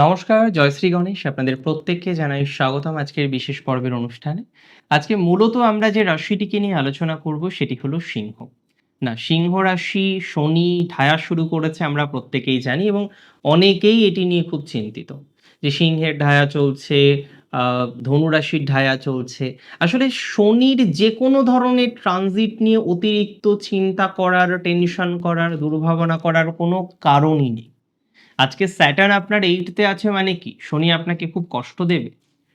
নমস্কার জয়শ্রী গণেশ। আপনাদের প্রত্যেককে জানাই স্বাগতম আজকের বিশেষ পর্বের অনুষ্ঠানে। আজকে মূলত আমরা যে রাশিটিকে নিয়ে আলোচনা করব, সেটি হলো সিংহ। না, সিংহ রাশি, শনি, ঢায়া শুরু করেছে আমরা প্রত্যেকেই জানি এবং অনেকেই এটি নিয়ে খুব চিন্তিত। যে সিংহের ঢায়া চলছে ধনুরাশির ঢায়া চলছে। আসলে শনির যে কোনো ধরনের ট্রানজিট নিয়ে অতিরিক্ত চিন্তা করার টেনশন করার, দুর্ভাবনা করার কোনো কারণই নেই। আজকে স্যাটার্ন আপনার এইটতে আছে মানে কি? শনি আপনাকে খুব কষ্ট দেবে।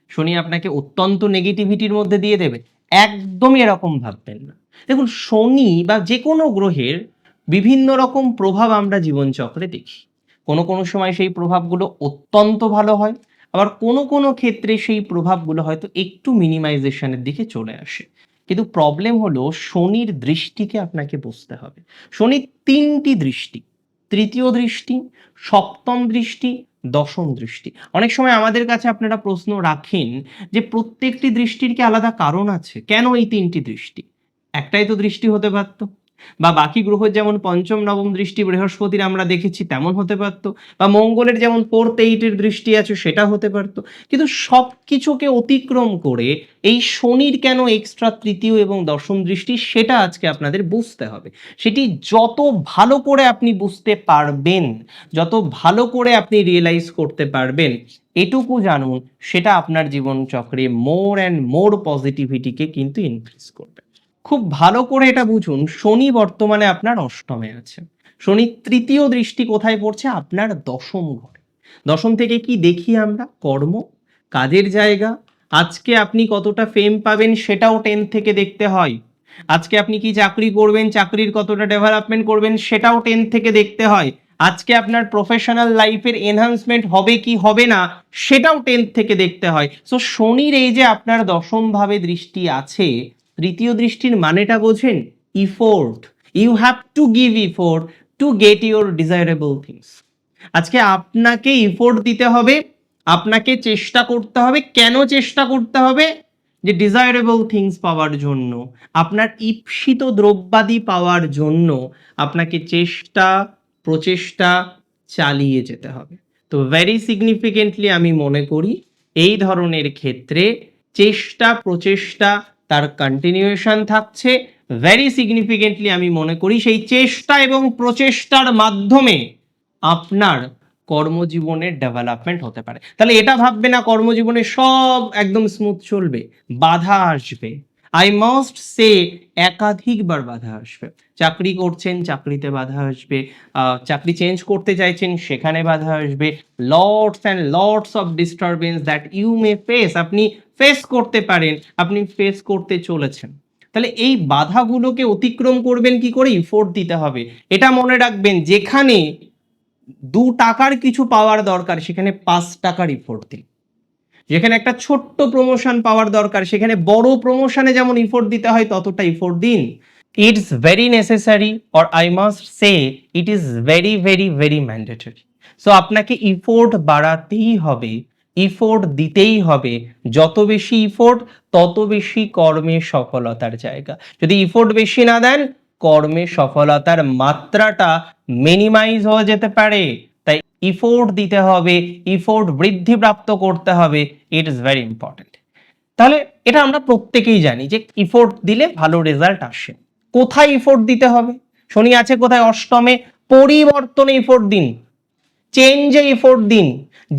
শনি আপনাকে অত্যন্ত নেগেটিভিটির মধ্যে দিয়ে দেবে। একদমই এরকম ভাববেন না। দেখুন, শনি বা যে কোনো গ্রহের বিভিন্ন রকম প্রভাব আমরা জীবনচক্রে দেখি। কোনো কোনো সময় সেই প্রভাবগুলো অত্যন্ত ভালো হয়, আবার কোনো কোনো ক্ষেত্রে সেই প্রভাবগুলো হয়তো একটু মিনিমাইজেশনের দিকে চলে আসে। কিন্তু প্রবলেম হলো শনির দৃষ্টিকে আপনাকে বুঝতে হবে। শনির তিনটি দৃষ্টি। তৃতীয় দৃষ্টি, সপ্তম দৃষ্টি, দশম দৃষ্টি। অনেক সময় আমাদের কাছে আপনারা প্রশ্ন রাখেন যে প্রত্যেকটি দৃষ্টির কি আলাদা কারণ আছে? কেন এই তিনটি দৃষ্টি? একটাই তো দৃষ্টি হতে পারত বা বাকি গ্রহের যেমন পঞ্চম, নবম দৃষ্টি বৃহস্পতির আমরা দেখেছি, তেমন হতে পারতো। বা মঙ্গলের যেমন ফোর্থ এইটের দৃষ্টি আছে, সেটা হতে পারতো। কিন্তু সব কিছুকে অতিক্রম করে এই শনির কেন এক্সট্রা তৃতীয় এবং দশম দৃষ্টি, সেটা আজকে আপনাদের বুঝতে হবে। সেটি যত ভালো করে আপনি বুঝতে পারবেন, যত ভালো করে আপনি রিয়েলাইজ করতে পারবেন, এটুকু জানুন, সেটা আপনার জীবন চক্রে মোর অ্যান্ড মোর পজিটিভিটিকে কিন্তু ইনক্রিজ করবে। খুব ভালো করে এটা বুঝুন, শনি বর্তমানে আপনার অষ্টমে আছে। শনি তৃতীয় দৃষ্টি কোথায় পড়ছে? আপনার দশম ঘরে। দশম থেকে কি দেখি আমরা? কর্ম, কাজের জায়গা। আজকে আপনি কতটা ফেম পাবেন সেটাও টেন থেকে দেখতে হয়। আজকে আপনি কি চাকরি করবেন, চাকরির কতটা ডেভেলপমেন্ট করবেন সেটাও টেন থেকে দেখতে হয়। আজকে আপনার প্রফেশনাল লাইফের এনহান্সমেন্ট হবে কি হবে না, সেটাও টেন্থ থেকে দেখতে হয়। সো শনির এই যে আপনার দশম ভাবে দৃষ্টি আছে তৃতীয় দৃষ্টির মানেটা বোঝেন effort you have to give effort to get your desirable things আজকে আপনাকে ইফোর্ট দিতে হবে, আপনাকে চেষ্টা করতে হবে, কেন চেষ্টা করতে হবে? যে ডিজায়ারেবল থিংস পাওয়ার জন্য, আপনার ঈপ্সিত দ্রব্যাদি পাওয়ার জন্য আপনাকে চেষ্টা, প্রচেষ্টা চালিয়ে যেতে হবে। তো ভেরি সিগনিফিকেন্টলি আমি মনে করি, এই ধরনের ক্ষেত্রে চেষ্টা, প্রচেষ্টা তার কন্টিনিউয়েশন থাকছে। ভেরি সিগনিফিকেন্টলি আমি মনে করি সেই চেষ্টা এবং প্রচেষ্টার মাধ্যমে আপনার কর্মজীবনের ডেভেলপমেন্ট হতে পারে। তাহলে এটা ভাববে না কর্মজীবনে সব একদম স্মুথ চলবে, বাধা আসবে। আই মাস্ট সে একাধিকবার বাধা আসবে। চাকরি করছেন, চাকরিতে বাধা আসবে। চাকরি চেঞ্জ করতে চাইছেন, সেখানে বাধা আসবে। Lots and lots of disturbance that you may face আপনি ফেস করতে পারেন, আপনি ফেস করতে চলেছেন। তাহলে এই বাধাগুলোকে অতিক্রম করবেন কি করে ইফোর্ট দিতে হবে। এটা মনে রাখবেন, যেখানে দু টাকার কিছু পাওয়ার দরকার, সেখানে পাঁচ টাকার ইফোর্ট দিন। যেখানে একটা ছোট্ট প্রমোশন পাওয়ার দরকার, সেখানে বড় প্রমোশনে যেমন ইফোর্ট দিতে হয়, ততটা ইফোর্ট দিন। It's very necessary or I must say it is very very very mandatory so আপনাকে ইফোর্ট বাড়াতেই হবে ইফোর্ট দিতেই হবে। যত বেশি ইফোর্ট তত বেশি কর্মে সফলতার জায়গা। যদি ইফোর্ট বেশি না দেন, কর্মে সফলতার মাত্রাটা মিনিমাইজ হয়ে যেতে পারে। ইফোর্ট দিতে হবে ইফোর্ট বৃদ্ধিপ্রাপ্ত করতে হবে ইট ইজ ভেরি ইম্পর্টেন্ট তাহলে এটা আমরা প্রত্যেকেই জানি যে ইফোর্ট দিলে ভালো রেজাল্ট আসে। কোথায় ইফোর্ট দিতে হবে? শনি আছে কোথায়? অষ্টমে পরিবর্তনে ইফোর্ট দিন। চেঞ্জে এফোর্ট দিন।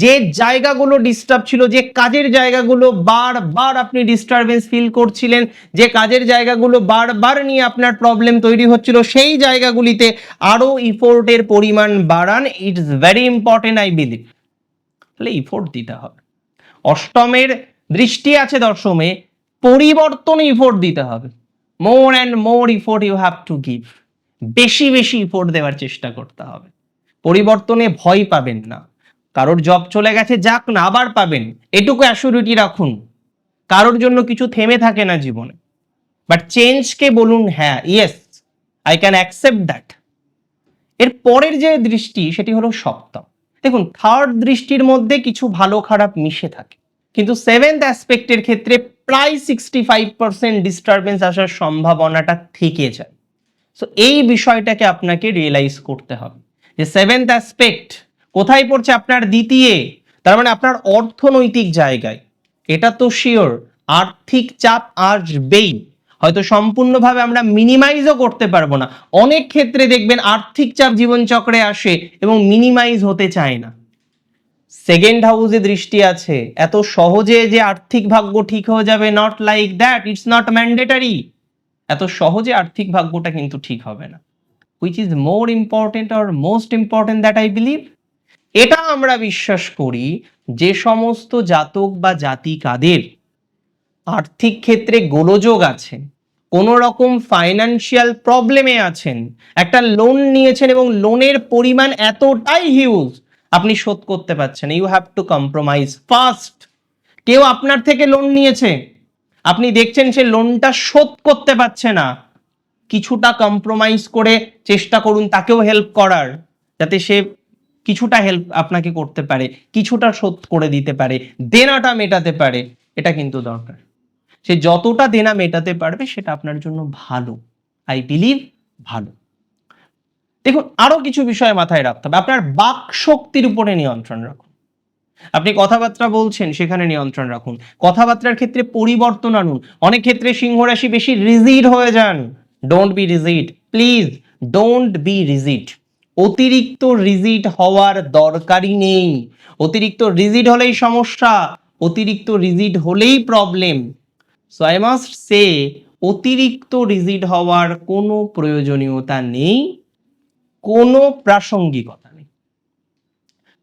যে জায়গাগুলো ডিস্টার্ব ছিল, যে কাজের জায়গাগুলো বারবার আপনি ডিস্টারবেন্স ফিল করছিলেন, যে কাজের জায়গাগুলো বারবার নিয়ে আপনার প্রবলেম তৈরি হচ্ছিল, সেই জায়গাগুলিতে আরও ইফোর্টের পরিমাণ বাড়ান। It's very important I believe তাহলে ইফোর্ট দিতে হবে। অষ্টমের দৃষ্টি আছে দশমে, পরিবর্তন ইফোর্ট দিতে হবে। More and more effort you have to give বেশি বেশি ইফোর্ট দেওয়ার চেষ্টা করতে হবে। পরিবর্তনে ভয় পাবেন না। কারোর জব চলে গেছে যাক না, আবার পাবেন। এটুকু অ্যাসিউরিটি রাখুন। কারোর জন্য কিছু থেমে থাকে না জীবনে। বাট চেঞ্জকে বলুন হ্যাঁ yes I can accept that এর পরের যে দৃষ্টি, সেটি হলো সপ্তম। দেখুন থার্ড দৃষ্টির মধ্যে কিছু ভালো খারাপ মিশে থাকে। কিন্তু সেভেন্থ অ্যাসপেক্টের ক্ষেত্রে প্রায় সিক্সটি ফাইভ পার্সেন্ট ডিস্টারবেন্স আসার সম্ভাবনাটা থেকে যায়। সো এই বিষয়টাকে আপনাকে রিয়েলাইজ করতে হবে। যে সেভেন্থ অ্যাসপেক্ট কোথায় পড়ছে আপনার দ্বিতীয়? তার মানে আপনার অর্থনৈতিক জায়গায়। এটা তো শিওর আর্থিক চাপ আসবেই। হয়তো সম্পূর্ণভাবে আমরা মিনিমাইজও করতে পারব না। অনেক ক্ষেত্রে দেখবেন আর্থিক চাপ জীবনচক্রে আসে এবং মিনিমাইজ হতে চায় না। সেকেন্ড হাউসে দৃষ্টি আছে। এত সহজে যে আর্থিক ভাগ্য ঠিক হয়ে যাবে not like that it's not mandatory এত সহজে আর্থিক ভাগ্যটা কিন্তু ঠিক হবে না। Which is more important R most important that I believe এটা আমরা বিশ্বাস করি যে সমস্ত জাতক বা জাতিকাদের আর্থিক ক্ষেত্রে গোলযোগ আছে, কোনো রকম ফাইনান্সিয়াল প্রবলেমে আছেন, একটা লোন নিয়েছেন এবং লোনের পরিমাণ এতটাই হিউজ আপনি শোধ করতে পারছেন। You have to compromise first কেউ আপনার থেকে লোন নিয়েছে, আপনি দেখছেন সে লোনটা শোধ করতে পারছে না। কিছুটা কম্প্রোমাইজ করে চেষ্টা করুন তাকেও হেল্প করার, যাতে সে কিছুটা হেল্প আপনাকে করতে পারে, কিছুটা শোধ করে দিতে পারে, দেনাটা মেটাতে পারে, এটা কিন্তু দরকার। সে যতটা দেনা মেটাতে পারবে সেটা আপনার জন্য ভালো আই বিলিভ ভালো। দেখুন, আরও কিছু বিষয় মাথায় রাখতে হবে। আপনার বাক শক্তির উপরে নিয়ন্ত্রণ রাখুন। আপনি কথাবার্তা বলছেন, সেখানে নিয়ন্ত্রণ রাখুন। কথাবার্তার ক্ষেত্রে পরিবর্তন আনুন। অনেক ক্ষেত্রে সিংহরাশি বেশি রিজিড হয়ে যান। Don't be rigid please don't be rigid অতিরিক্ত রিজিড হওয়ার দরকারই নেই। অতিরিক্ত রিজিড হলেই সমস্যা, অতিরিক্ত রিজিড হলেই problem so I must say অতিরিক্ত রিজিড হওয়ার কোনো প্রয়োজনীয়তা নেই, কোনো প্রাসঙ্গিকতা নেই।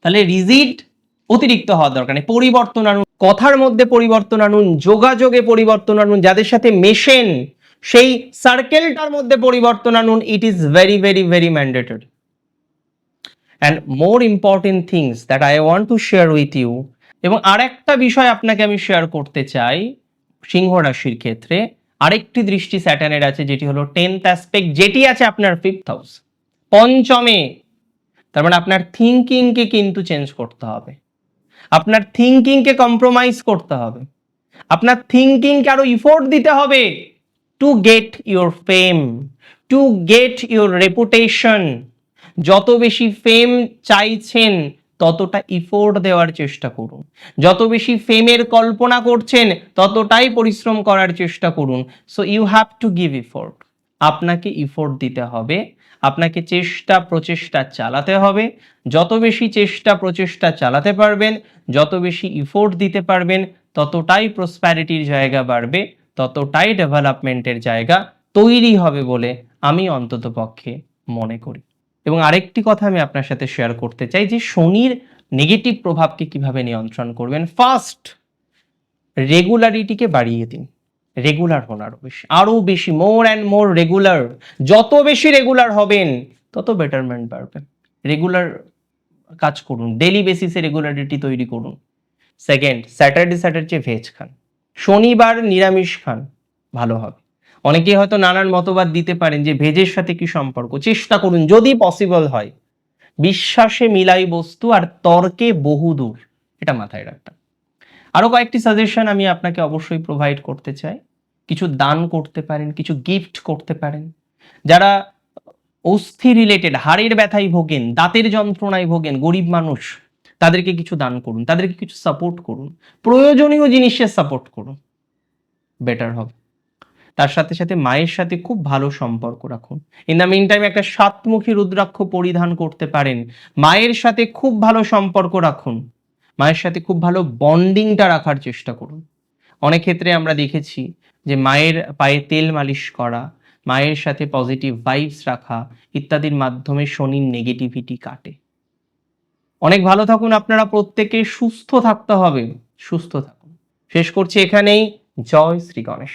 তাহলে রিজিড অতিরিক্ত হওয়ার দরকার নেই। পরিবর্তন আনুন, কথার মধ্যে পরিবর্তন আনুন, যোগাযোগে পরিবর্তন আনুন, যাদের সাথে মেশেন সেই সার্কেলটার মধ্যে পরিবর্তন আনুন it is very very very mandatory and more important things that I want to share with you এবং আরেকটা বিষয় আপনাকে আমি শেয়ার করতে চাই, সিংহ রাশির ক্ষেত্রে, আরেকটি দৃষ্টি স্যাটানের আছে, যেটি হলো টেন্থ অ্যাসপেক্ট যেটি আছে আপনার ফিফথ হাউস পঞ্চমে, তার মানে আপনার থিঙ্কিংকে কিন্তু চেঞ্জ করতে হবে, আপনার থিঙ্কিংকে কম্প্রোমাইজ করতে হবে, আপনার থিঙ্কিংকে আরও ইফোর্ট দিতে হবে to get your fame to get your reputation যত বেশি ফেম চাইছেন, ততটা ইফোর্ট দেওয়ার চেষ্টা করুন। যত বেশি ফেমের কল্পনা করছেন, ততটাই পরিশ্রম করার চেষ্টা করুন। So you have to give effort আপনাকে ইফোর্ট দিতে হবে। আপনাকে চেষ্টা, প্রচেষ্টা চালাতে হবে। যত বেশি চেষ্টা, প্রচেষ্টা চালাতে পারবেন, যত বেশি ইফোর্ট দিতে পারবেন, ততটাই প্রসপ্যারিটির জায়গা বাড়বে। ততটাই ডেভেলপমেন্টের জায়গা তৈরি হবে বলে আমি অন্তত পক্ষে মনে করি। এবং আরেকটি কথা আমি আপনার সাথে শেয়ার করতে চাই যে শনির নেগেটিভ প্রভাবকে কীভাবে নিয়ন্ত্রণ করবেন ফার্স্ট রেগুলারিটিকে বাড়িয়ে দিন রেগুলার হন আরও বেশি আরও বেশি মোর অ্যান্ড মোর রেগুলার যত বেশি রেগুলার হবেন, তত বেটারমেন্ট বাড়বে। রেগুলার কাজ করুন ডেলি বেসিসে রেগুলারিটি তৈরি করুন। সেকেন্ড স্যাটারডে স্যাটারডে ভেজ খান। শনিবার নিরামিষ খান, ভালো হবে। অনেকেই হয়তো নানান মতবাদ দিতে পারেন যে ভেজের সাথে কি সম্পর্ক। চেষ্টা করুন, যদি পসিবল হয়। বিশ্বাসে মিলাই বস্তু আর তর্কে বহুদূর এটা মাথায় রাখবেন আরও কয়েকটি সাজেশন আমি আপনাকে অবশ্যই প্রোভাইড করতে চাই। কিছু দান করতে পারেন, কিছু গিফট করতে পারেন। যারা অস্থি রিলেটেড হাড়ের ব্যথায় ভোগেন, দাঁতের যন্ত্রণায় ভোগেন, গরিব মানুষ তাদেরকে কিছু দান করুন, তাদেরকে কিছু সাপোর্ট করুন, প্রয়োজনীয় জিনিসের সাপোর্ট করুন বেটার হবে। তার সাথে সাথে মায়ের সাথে খুব ভালো সম্পর্ক রাখুন। ইন দ্য মিন টাইম একটা সাতমুখী রুদ্রাক্ষ পরিধান করতে পারেন। মায়ের সাথে খুব ভালো সম্পর্ক রাখুন। মায়ের সাথে খুব ভালো বন্ডিংটা রাখার চেষ্টা করুন। অনেক ক্ষেত্রে আমরা দেখেছি যে মায়ের পায়ে তেল মালিশ করা, মায়ের সাথে পজিটিভ ভাইবস রাখা ইত্যাদির মাধ্যমে শনির নেগেটিভিটি কাটে। অনেক ভালো থাকুন, আপনারা প্রত্যেকে সুস্থ থাকতে হবে, সুস্থ থাকুন। শেষ করছি এখানেই, জয় শ্রী গণেশ।